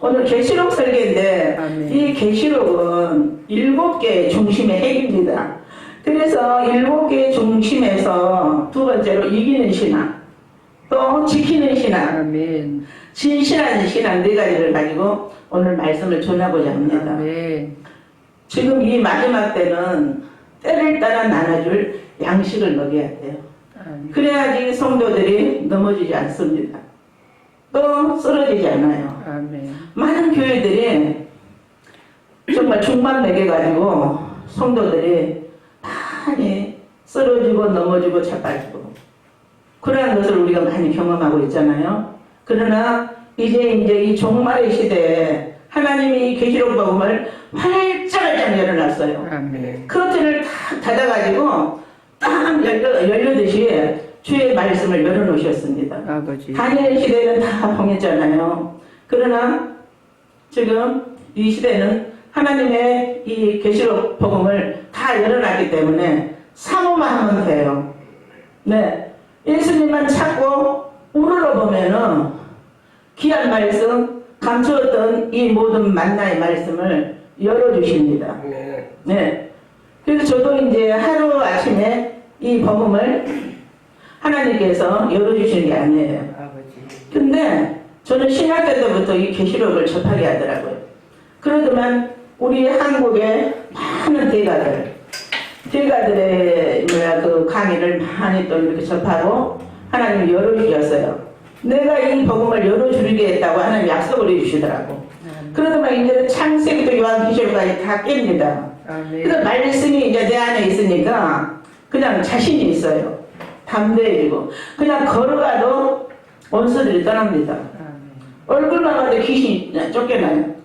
오늘 계시록 설계인데 아멘. 이 계시록은 일곱 개의 중심의 핵입니다. 그래서 일곱 개의 중심에서 두 번째로 이기는 신앙, 또 지키는 신앙, 아멘. 진실한 신앙 네 가지를 가지고 오늘 말씀을 전하고자 합니다. 아멘. 지금 이 마지막 때는 때를 따라 나눠줄 양식을 먹여야 돼요. 아멘. 그래야지 성도들이 넘어지지 않습니다. 또 쓰러지지 않아요. 아멘. 많은 교회들이 정말 중반 매겨가지고 성도들이 많이 쓰러지고 넘어지고 자빠지고 그러한 것을 우리가 많이 경험하고 있잖아요. 그러나 이제 이제 이 종말의 시대에 하나님이 이 계시록 복음을 활짝 활짝 열어놨어요. 아멘. 커튼을 탁 닫아가지고 딱 열려, 열려듯이 주의 말씀을 열어놓으셨습니다. 아버지. 다니엘 시대는 다 봉했잖아요. 그러나 지금 이 시대는 하나님의 이 계시록 복음을 다 열어놨기 때문에 사모만 하면 돼요. 네. 예수님만 찾고 우러러 보면은 귀한 말씀, 감추었던 이 모든 만나의 말씀을 열어주십니다. 네. 그래서 저도 이제 하루 아침에 이 복음을 하나님께서 열어주시는 게 아니에요. 근데 저는 신학교 때부터 이 계시록을 접하게 하더라고요. 그러더만 우리 한국의 많은 대가들, 대가들의 뭐야 그 강의를 많이 또 이렇게 접하고 하나님 열어주셨어요. 내가 이 복음을 열어주겠다고 하나님 약속을 해주시더라고. 그러더만 이제는 창세기도 요한계시록까지 다 깹니다. 그래서 말씀이 이제 내 안에 있으니까 그냥 자신이 있어요. 담대해지고 그냥 걸어가도 원수들이 떠납니다. 아멘. 얼굴만 봐도 귀신이 쫓겨나요.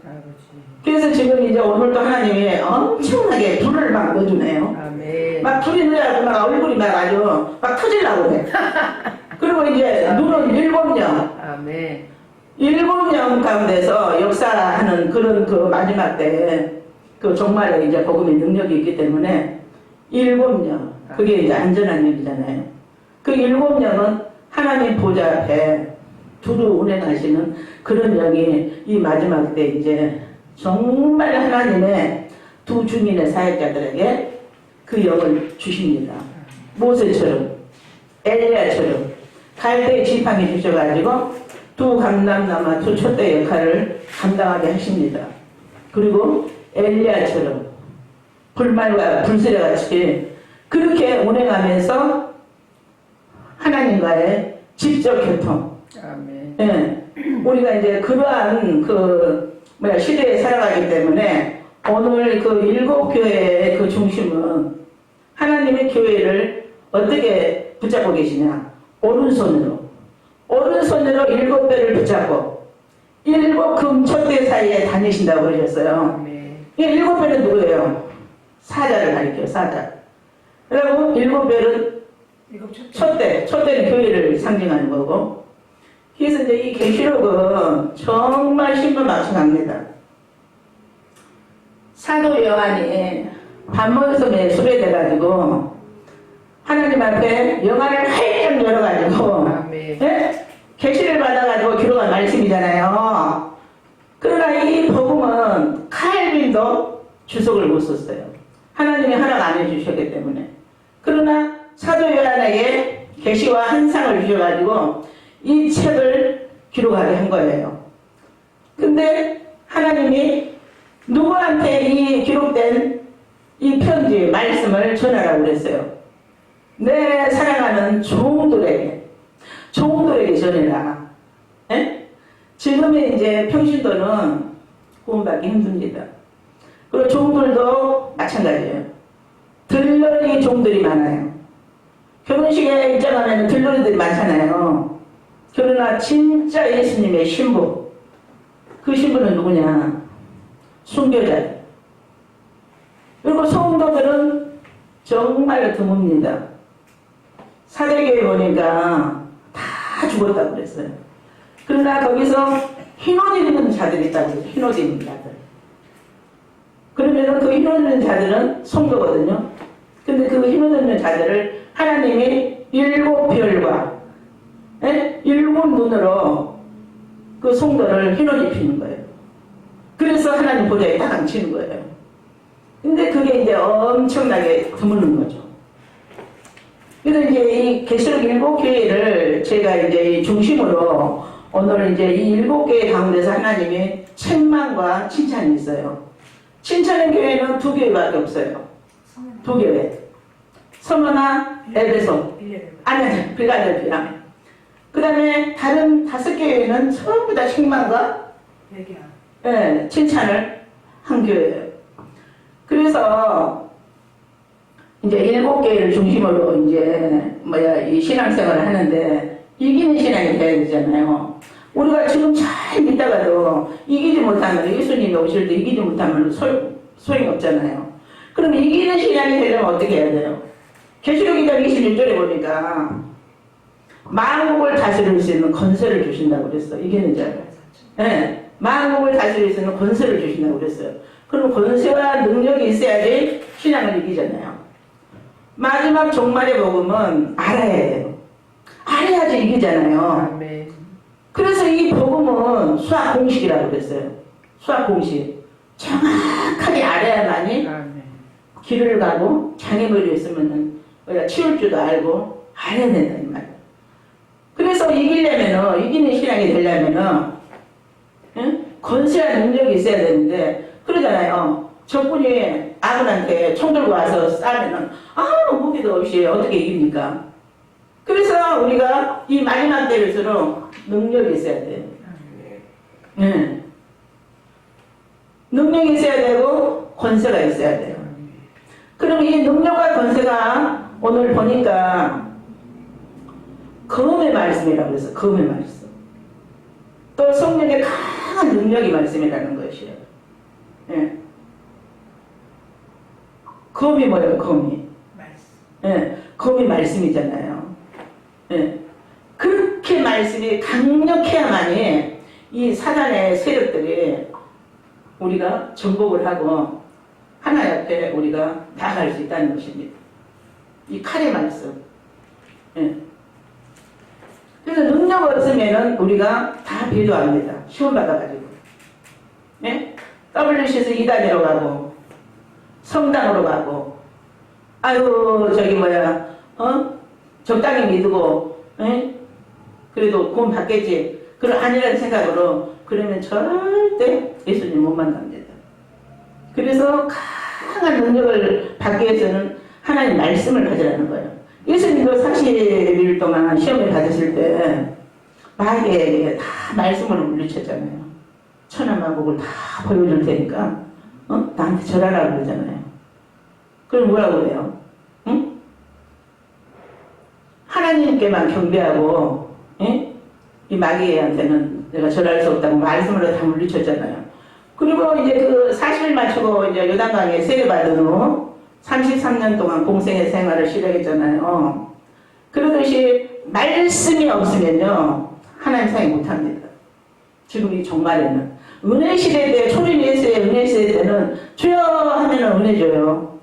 그래서 지금 이제 오늘도 하나님이 엄청나게 불을 막 넣어주네요. 아멘. 막 불이 넣어가지고 막 얼굴이 막 아주 막 터질라고 그래. 그리고 이제 눈은 일곱 년, 아멘. 일곱 년 가운데서 역사하는 그런 그 마지막 때그 정말에 이제 복음의 능력이 있기 때문에 일곱 년 그게 이제 안전한 얘기잖아요. 그 일곱 년은 하나님 보좌 앞에 두루 운행하시는 그런 영이 이 마지막 때 이제 정말 하나님의 두 주민의 사역자들에게 그 영을 주십니다. 모세처럼 엘리야처럼 갈대의 지팡이 주셔가지고 두 감람나마 두 촛대 역할을 감당하게 하십니다. 그리고 엘리야처럼 불말과 불세례 같이 그렇게 운행하면서 하나님과의 직접 교통. 아멘. 예. 우리가 이제 그러한 그 뭐야 시대에 살아가기 때문에 오늘 그 일곱 교회의 그 중심은 하나님의 교회를 어떻게 붙잡고 계시냐? 오른손으로. 오른손으로 일곱 배를 붙잡고 일곱 금초대 사이에 다니신다고 그러셨어요. 이 일곱 배는 누구예요? 사자를 가리켜요, 사자. 그리고 일곱 배는 촛대, 촛대는 교회를 상징하는 거고. 그래서 이제 이 계시록은 정말 신분막중합니다. 사도 요한이 밤모섬에 수배돼가지고 하나님 앞에 영화를 활짝 열어가지고. 예? 계시를 받아가지고 기록한 말씀이잖아요. 그러나 이 복음은 칼빈도 주석을 못 썼어요. 하나님이 허락 안 해주셨기 때문에. 그러나 사도 요한에게 계시와 한상을 주셔가지고 이 책을 기록하게 한 거예요. 근데 하나님이 누구한테 이 기록된 이 편지, 말씀을 전하라고 그랬어요. 내 사랑하는 종들에게, 종들에게 전해라. 예? 지금의 이제 평신도는 구원받기 힘듭니다. 그리고 종들도 마찬가지예요. 들러리 종들이 많아요. 결혼식에 입장하면 들러리들이 많잖아요. 그러나 진짜 예수님의 신부, 그 신부는 누구냐? 순교자. 그리고 성도들은 정말 드뭅니다. 사대교회 보니까 다 죽었다고 그랬어요. 그러나 거기서 흰옷 입는 자들이 있다고 그래요. 흰옷 입는 자들. 그러면은 그 흰옷 입는 자들은 성도거든요. 근데 그 흰옷 입는 자들을 하나님이 일곱 별과 예? 일곱 눈으로 그 성도를 흰옷 입히는 거예요. 그래서 하나님 보좌에 딱 앉히는 거예요. 근데 그게 이제 엄청나게 드무는 거죠. 그래서 이제 이 계시록 일곱 교회를 제가 이제 이 중심으로 오늘 이제 이 일곱 교회 가운데서 하나님이 책망과 칭찬이 있어요. 칭찬의 교회는 두 교회밖에 없어요. 두 교회. 서머나 에베소. 아니, 아니, 빌라델피아. 그 다음에 다른 다섯 교회는 전부 다 책망과 예, 칭찬을 한 교회예요. 그래서 이제 일곱 개를 중심으로 이제 뭐야 이 신앙생활을 하는데 이기는 신앙이 돼야 되잖아요. 우리가 지금 잘 믿다가도 이기지 못하면 예수님이 오실 때 이기지 못하면 소, 소용이 없잖아요. 그럼 이기는 신앙이 되려면 어떻게 해야 돼요? 계시록 2장 26절에 보니까 만국을 다스릴 수 있는 건설을 주신다고 그랬어. 이기는 자를. 네, 만국을 다스릴 수 있는 권세를 주신다고 그랬어요. 그럼 권세와 능력이 있어야지 신앙을 이기잖아요. 마지막 종말의 복음은 알아야 돼요. 알아야지 이기잖아요. 그래서 이 복음은 수학 공식이라고 그랬어요. 수학 공식. 정확하게 알아야만이 아멘. 길을 가고 장애물이 있으면은 뭐야 치울 줄도 알고 알아야 된다 이 말이야. 그래서 이기려면은 이기는 신앙이 되려면은 응? 권세와 능력이 있어야 되는데 그러잖아요. 적군이 아군한테 총 들고 와서 싸면은 아무 무기도 없이 어떻게 이깁니까? 그래서 우리가 이 마지막 때일수록 능력이 있어야 돼요. 예. 능력이 있어야 되고 권세가 있어야 돼요. 그럼 이 능력과 권세가 오늘 보니까 검의 말씀이라고 그래서 검의 말씀. 또 성령의 강한 능력이 말씀이라는 것이에요. 예. 검이 뭐예요, 검이? 예. 검이 말씀이잖아요. 예. 그렇게 말씀이 강력해야만이 이 사단의 세력들이 우리가 정복을 하고 하나 옆에 우리가 나아갈 수 있다는 것입니다. 이 칼의 말씀. 예. 그래서 능력 없으면은 우리가 다 배도합니다. 시험 받아가지고. 예? WC에서 이단으로 가고, 성당으로 가고, 아유, 저기 뭐야, 어? 적당히 믿고, 예? 그래도 구원 받겠지. 그런 아니라는 생각으로, 그러면 절대 예수님 못 만납니다. 그래서 강한 능력을 받기 위해서는 하나님 말씀을 가지라는 거예요. 예수님도 40일 동안 시험을 받으실 때 마귀에게 다 말씀으로 물리쳤잖아요. 천하만국을 다 보여줄 테니까 어? 나한테 절하라고 그러잖아요. 그럼 뭐라고 그래요? 응? 하나님께만 경배하고 예? 이 마귀한테는 내가 절할 수 없다고 말씀으로 다 물리쳤잖아요. 그리고 이제 그 사실 맞추고 이제 요단강에 세례받은 후 33년 동안 공생의 생활을 시작했잖아요. 그러듯이 말씀이 없으면요 하나님 사이 못합니다. 지금 이 종말에는 은혜 시대 때 초림 예수의 은혜 시대 때는 주여 하면은 은혜 줘요.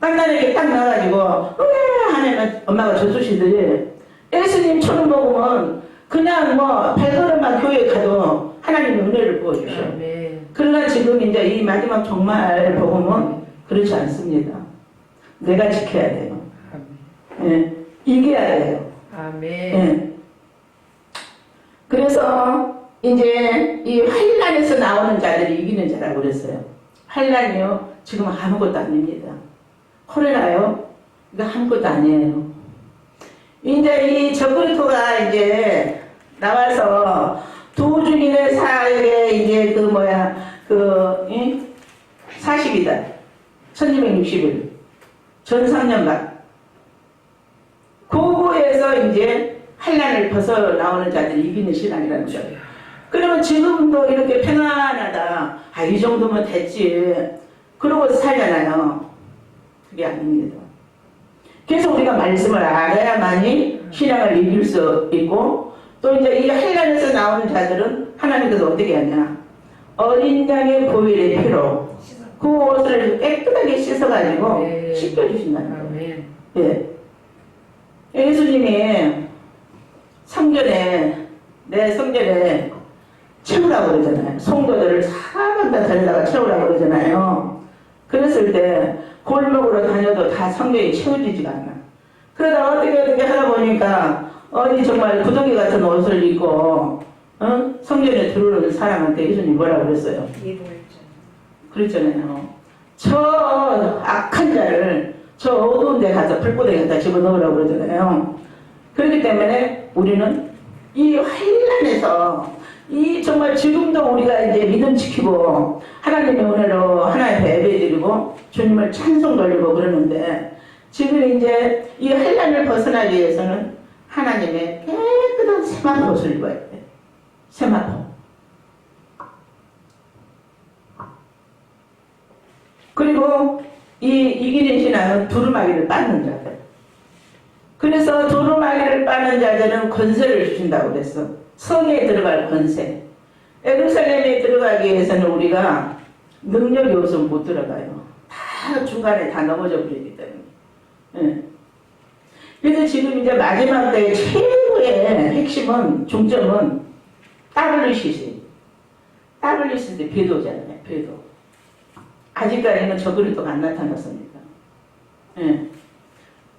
땅나에게 딱 나가지고 은혜 하면은 엄마가 젖으시더니 예수님 초림 복음은 그냥 뭐 발걸음만 교회 가도 하나님이 은혜를 부어주셔요. 아멘. 그러나 지금 이제 이 마지막 종말 복음은 그렇지 않습니다. 내가 지켜야 돼요. 예, 이겨야 돼요. 아멘. 예. 그래서 이제 이 환란에서 나오는 자들이 이기는 자라고 그랬어요. 환란이요 지금 아무것도 아닙니다. 코로나요 이거 아무것도 아니에요. 이제 이 저그리토가 이제 나와서 도주민의 사회에 이제 그 뭐야 그 이? 40이다. 1260일 전 3년간 고고에서 이제 한란을 벗어 나오는 자들이 이기는 신앙이라는 거죠. 그러면 지금도 이렇게 평안하다. 아, 이 정도면 됐지. 그러고 살잖아요. 그게 아닙니다. 그래서 우리가 말씀을 알아야만이 신앙을 이길 수 있고 또 이제 이 한란에서 나오는 자들은 하나님께서 어떻게 하냐. 어린 양의 보일의 피로 그 옷을 깨끗하게 씻어가지고 네. 씻겨주신다는 거예요. 예. 예수님이 성전에, 내 성전에 채우라고 그러잖아요. 성도들을 사방다 데려다가 채우라고 그러잖아요. 그랬을 때 골목으로 다녀도 다 성경이 채워지지가 않아. 그러다 어떻게 어떻게 하다 보니까 어디 정말 구덩이 같은 옷을 입고 어? 성전에 들어오는 사람한테 예수님 뭐라고 그랬어요? 그랬잖아요. 저 악한 자를 저 어두운 데 가서 불꽃에 갖다 집어넣으라고 그러잖아요. 그렇기 때문에 우리는 이 환란에서 이 정말 지금도 우리가 이제 믿음 지키고 하나님의 은혜로 하나님 예배 드리고 주님을 찬송 돌리고 그러는데 지금 이제 이 환란을 벗어나기 위해서는 하나님의 깨끗한 세마포 옷을 입어야 돼. 세마포. 그리고 이 이기는 신앙은 두루마기를 빠는 자들. 그래서 두루마기를 빠는 자들은 권세를 주신다고 그랬어. 성에 들어갈 권세. 에루살렘에 들어가기 위해서는 우리가 능력이 없으면 못 들어가요. 다 중간에 다 넘어져 버리기 때문에. 예. 그래서 지금 이제 마지막 때 최고의 핵심은 중점은 WCC. WCC 배도잖아요. 배도. 아직까지는 저 그리스도가 안 나타났습니다. 예.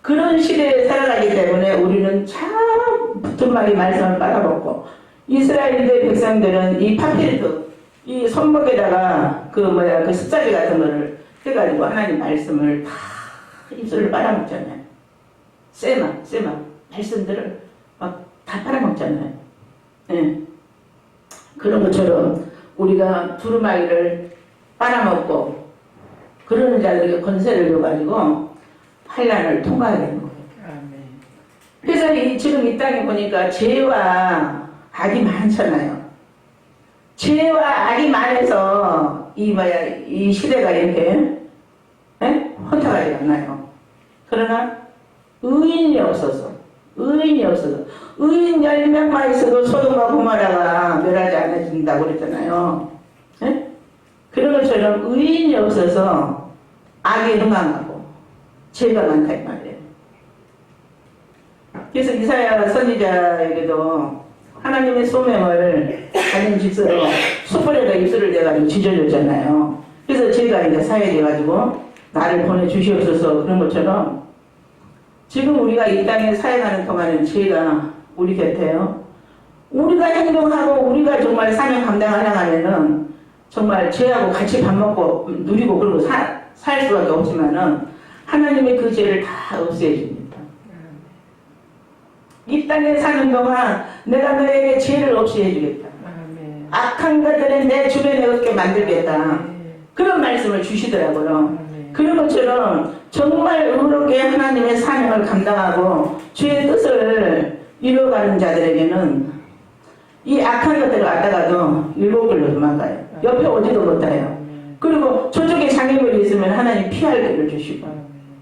그런 시대에 살아가기 때문에 우리는 참 붙은막이 말씀을 빨아먹고 이스라엘의 백성들은 이 파피르트 이 손목에다가 그 뭐야 그 습자리 같은 거를 해가지고 하나님 말씀을 다 입술을 빨아먹잖아요. 쎄마 쎄마 말씀들을 막다 빨아먹잖아요. 예. 그런 것처럼 우리가 두루마기를 빨아먹고 그러는 자들에게 권세를 줘가지고 환란을 통과해야 되는 거예요. 그래서 이, 지금 이 땅에 보니까 죄와 악이 많잖아요. 죄와 악이 많아서 이 뭐야 이 시대가 이렇게 에? 혼탁하지 않나요? 그러나 의인이 없어서 의인이 없어서 의인 10명만 있어도 소돔과 고모라가 멸하지 않아진다고 그랬잖아요. 에? 그런 것처럼 의인이 없어서 악에 흥황하고 죄가 많다 이 말이에요. 그래서 이사야 선지자에게도 하나님의 소명을 가진 직서로 숯불에다 입술을 대가지고 지져줬잖아요. 그래서 제가 이제 사역해가지고 나를 보내주시옵소서 그런 것처럼 지금 우리가 이 땅에 사역하는 동안은 죄가 우리 곁에요. 우리가 행동하고 우리가 정말 사명 감당하려면은 정말 죄하고 같이 밥 먹고 누리고 그러고 사, 살 수밖에 없지만은 하나님의 그 죄를 다 없애 줍니다. 이 땅에 사는 동안 내가 너에게 죄를 없애 주겠다. 악한 것들은 내 주변에 없게 만들겠다. 그런 말씀을 주시더라고요. 그런 것처럼 정말 의롭게 하나님의 사명을 감당하고 주의 뜻을 이루어가는 자들에게는 이 악한 것들을 갖다가도 일곱 길로 도망가요. 옆에 오지도 못해요. 그리고 저쪽에 장애물이 있으면 하나님 피할 길을 주시고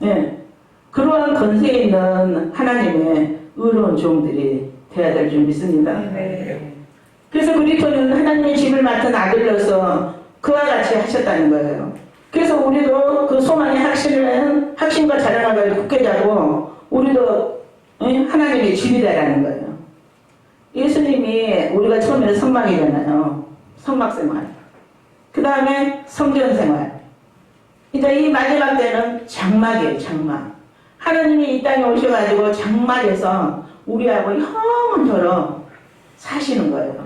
예. 그러한 건세 있는 하나님의 의로운 종들이 되어야 될 줄 믿습니다. 그래서 그리스도는 하나님의 짐을 맡은 아들로서 그와 같이 하셨다는 거예요. 그래서 우리도 그 소망의 확신을 확신과 자랑을 굳게 잡고 우리도 예, 하나님의 집이 되라는 거예요. 예수님이 우리가 처음에는 성막이잖아요. 성막 생활. 그 다음에 성전 생활. 이제 이 마지막 때는 장막이에요, 장막. 하나님이 이 땅에 오셔가지고 장막에서 우리하고 영원토록 사시는 거예요.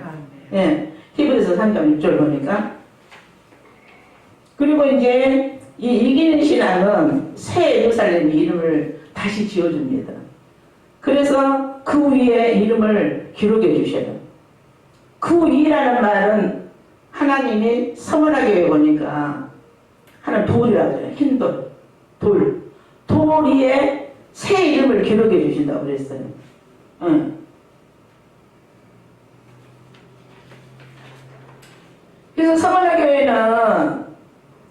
예. 히브리서 3장 6절 보니까. 그리고 이제 이 이기는 신앙은 새 예루살렘 이름을 다시 지어줍니다. 그래서 그 위에 이름을 기록해 주셔요. 그 위라는 말은 하나님이 성원하게 보니까 하나 돌이라고 그래요. 흰 돌. 돌. 돌 위에 새 이름을 기록해 주신다고 그랬어요. 응. 그래서 성원하 교회는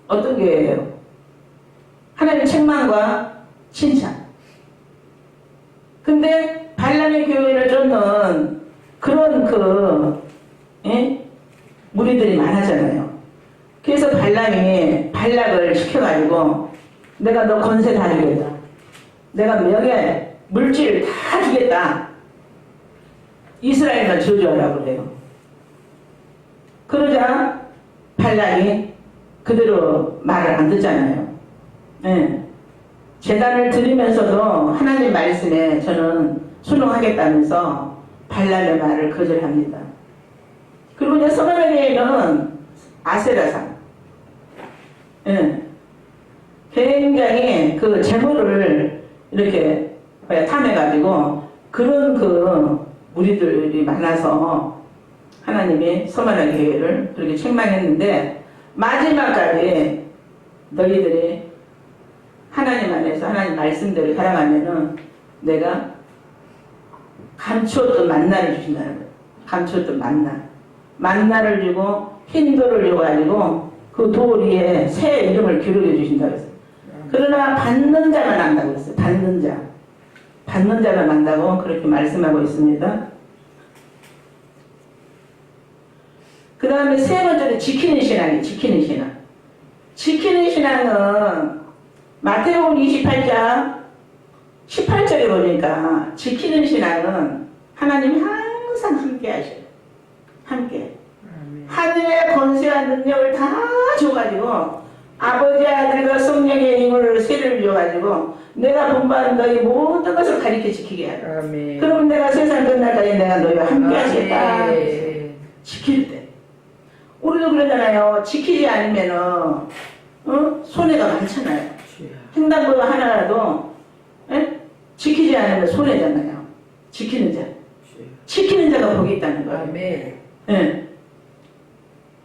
어떤 교회예요? 하나님 책망과 칭찬. 근데 발람의 교회를 쫓는 그런 그 예? 무리들이 많아잖아요. 그래서 발람이 발락을 시켜가지고 내가 너 권세 다 주겠다. 내가 명예, 물질 다 주겠다. 이스라엘만 저주하라고 그래요. 그러자 발락이 그대로 말을 안 듣잖아요. 예. 재단을 드리면서도 하나님 말씀에 저는 순종하겠다면서 발락의 말을 거절합니다. 그리고 이제 서머나게는 아세라상. 예. 굉장히 그 재물을 이렇게 탐해가지고 그런 그 무리들이 많아서 하나님이 서만한 교회를 그렇게 책망했는데 마지막까지 너희들이 하나님 안에서 하나님 말씀대로 살아가면은 내가 감추었던 만나를 주신다는 거예요. 감추었던 만나. 만나를 주고 흰 돌을 줘가지고 그 돌 위에 새 이름을 기록해 주신다고 했어요. 그러나 받는 자만 안다고 했어요. 받는 자. 받는 자만 안다고 그렇게 말씀하고 있습니다. 그 다음에 세 번째로 지키는 신앙이 지키는 신앙. 지키는 신앙은 마태복음 28장 18절에 보니까 지키는 신앙은 하나님이 항상 함께 하셔요. 함께. 하늘의 권세와 능력을 다 줘가지고 아버지 아들과 성령의 힘을 세를 줘가지고 내가 본받은 너희 모든 것을 가리켜 지키게 하라. 그러면 내가 세상 끝날까지 내가 너희와 함께 하시겠다. 아멘. 지킬 때. 우리도 그러잖아요. 지키지 않으면은 어? 손해가 많잖아요. 횡단보도 하나라도 예? 지키지 않으면 손해잖아요. 지키는 자. 지키는 자가 복이 있다는 거예요. 아멘. 예.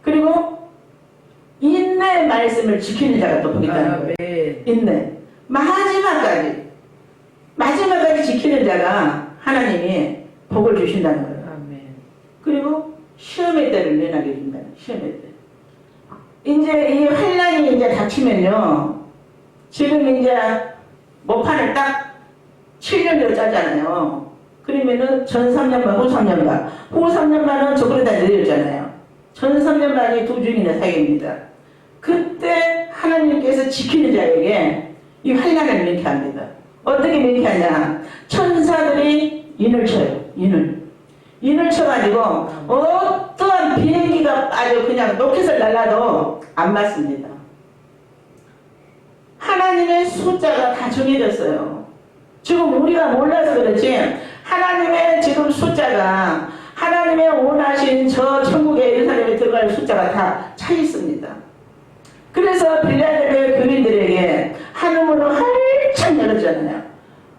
그리고 인내 말씀을 지키는 자가 또 복이 있다는 거예요. 아멘. 인내. 마지막까지 마지막까지 지키는 자가 하나님이 복을 주신다는 거예요. 그리고 시험의 때를 면하게 해준다. 시험의 때. 이제 이 환란이 이제 닥치면요. 지금 이제 모판을 딱 7년으로 짜잖아요. 그러면은 전 3년반, 후 3년반. 후 3년반은 저거를 다 내렸잖아요. 전 3년반이 두 중이나 사이입니다. 그때 하나님께서 지키는 자에게 이 환란을 명쾌합니다. 어떻게 명쾌하냐. 천사들이 인을 쳐요. 인을. 인을 쳐가지고 어떠한 비행기가 아주 그냥 로켓을 날라도 안 맞습니다. 하나님의 숫자가 다 정해졌어요. 지금 우리가 몰라서 그렇지 하나님의 지금 숫자가 하나님의 원하신 저 천국의 예루살렘에 들어갈 숫자가 다 차 있습니다. 그래서 빌라델의 교인들에게 하늘문을 활짝 열었잖아요.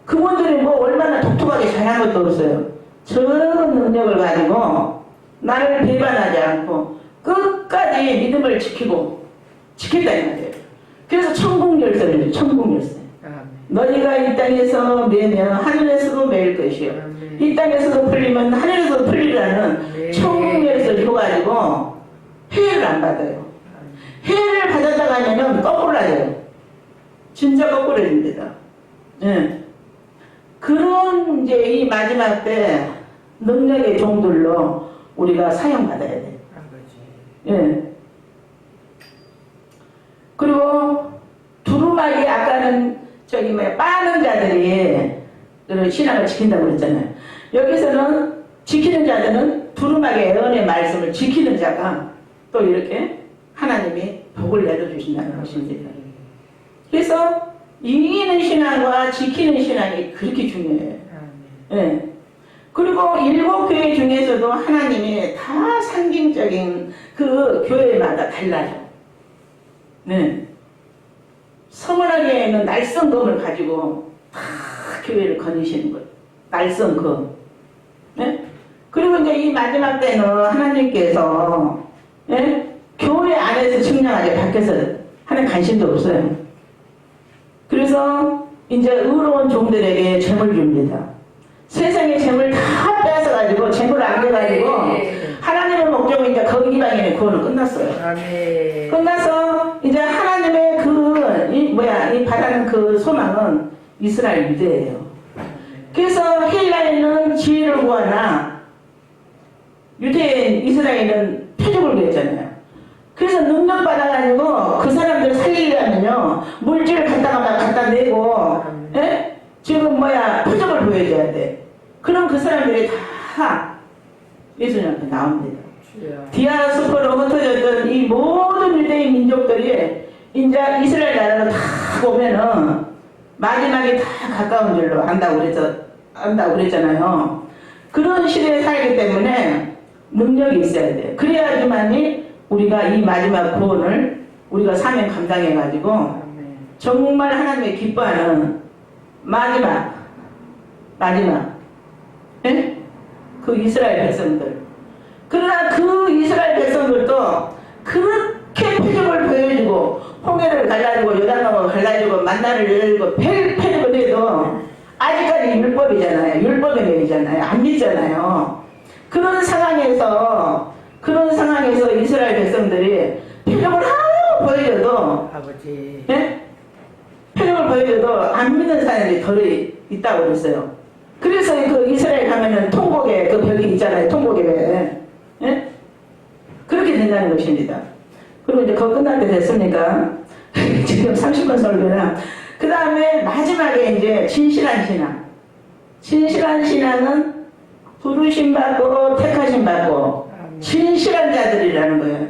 그분들이 뭐 얼마나 독특하게 잘한 것도 없어요. 저런 능력을 가지고 나를 배반하지 않고 끝까지 믿음을 지키고 지켰다는 말이에요. 그래서 천국 열쇠를 줘요. 천국 열쇠. 아멘. 너희가 이 땅에서 매면 하늘에서도 매일 것이요. 이 땅에서도 풀리면 하늘에서도 풀리라는 네. 천국 열쇠를 줘가지고 해를 안 받아요. 해를 받아다가면은 거꾸로 하죠. 진짜 거꾸로 해줍니다. 예. 그런 이제 이 마지막 때 능력의 종들로 우리가 사용받아야 돼. 예. 그리고 두루마기 아까는 저기 뭐야 빠는 자들이 그 신앙을 지킨다고 그랬잖아요. 여기서는 지키는 자들은 두루마기의 예언의 말씀을 지키는 자가 또 이렇게 하나님이 복을 내려주신다는 것입니다. 그래서 이기는 신앙과 지키는 신앙이 그렇게 중요해요. 아멘. 예. 그리고 일곱 교회 중에서도 하나님이 다 상징적인 그 교회마다 달라요. 네. 서문하게에는 날성검을 가지고 다 교회를 거니시는 거예요. 날성검. 네? 그리고 이제 이 마지막 때는 하나님께서 예? 교회 안에서 측량하지 밖에서 하는 관심도 없어요. 그래서 이제 의로운 종들에게 재물 줍니다. 세상의 재물 다 뺏어가지고 재물 안 돼가지고 아멘. 하나님의 목적은 이제 거기 방향의 구원은 끝났어요. 아멘. 끝나서 이제 하나님의 그 이 뭐야 이 바라는 그 소망은 이스라엘 유대예요. 그래서 헬라에는 지혜를 구하나 유대인 이스라엘은 표적을 구했잖아요. 그래서 능력 받아가지고 그 사람들 살리려면요 물질을 갖다가 막 갖다 내고 예? 지금 뭐야 표적을 보여줘야 돼. 그럼 그 사람들이 다 예수님 앞에 나옵니다. 디아스포로 흩어졌던 이 모든 유대인 민족들이 이제 이스라엘 나라로 다 보면은 마지막에 다 가까운 줄로 안다고 그랬어, 안다고 그랬잖아요. 그런 시대에 살기 때문에 능력이 있어야 돼. 그래야지만이 우리가 이 마지막 구원을 우리가 사명 감당해가지고. 정말 하나님의 기뻐하는 마지막 마지막 예? 그 이스라엘 백성들 그러나 그 이스라엘 백성들도 그렇게 표정을 보여주고 홍해를 갈라주고 요단강을 갈라주고 만나를 열고 폐- 패력을 해도 아직까지 율법이잖아요 율법의 내리잖아요 안 믿잖아요 그런 상황에서 그런 상황에서 이스라엘 백성들이 표정을 하나도 보여줘도 아버지. 예? 보여줘도 안 믿는 사람들이 덜 있다고 그랬어요. 그래서 그 이스라엘 가면은 통곡의 그 벽이 있잖아요. 통곡의 벽. 예? 그렇게 된다는 것입니다. 그리고 이제 그거 끝날 때 됐으니까 지금 30분 설교나 그 다음에 마지막에 이제 진실한 신앙. 진실한 신앙은 부르심 받고 택하심 받고. 진실한 자들이라는 거예요.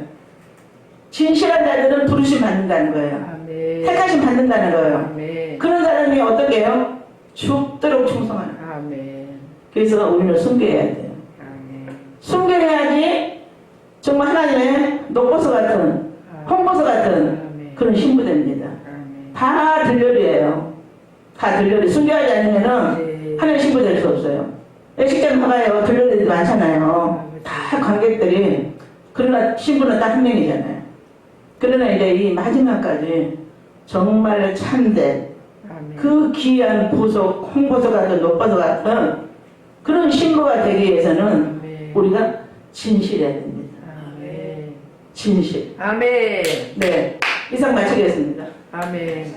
진실한 자들은 부르심 받는다는 거예요. 아멘. 택하심 받는다는 거예요. 아멘. 그런 사람이 어떻게 해요? 죽도록 충성하는 거예요. 아멘. 그래서 우리는 순교해야 돼요. 아멘. 순교해야지 정말 하나님의 녹보서 같은 홍보서 같은 아멘. 그런 신부됩니다. 아멘. 다 들려리예요. 다 들려리. 순교하지 않으면은 네. 하나님 신부 될 수 없어요. 예식장 가봐요. 들려리도 많잖아요. 다 관객들이. 그러나 신부는 딱 한 명이잖아요. 그러나 이제 이 마지막까지 정말 참된 아멘. 그 귀한 보석, 홍보서 같은 녹보서 같은 그런 신부가 되기 위해서는 아멘. 우리가 진실해야 됩니다. 아멘. 진실. 아멘. 네. 이상 마치겠습니다. 아멘.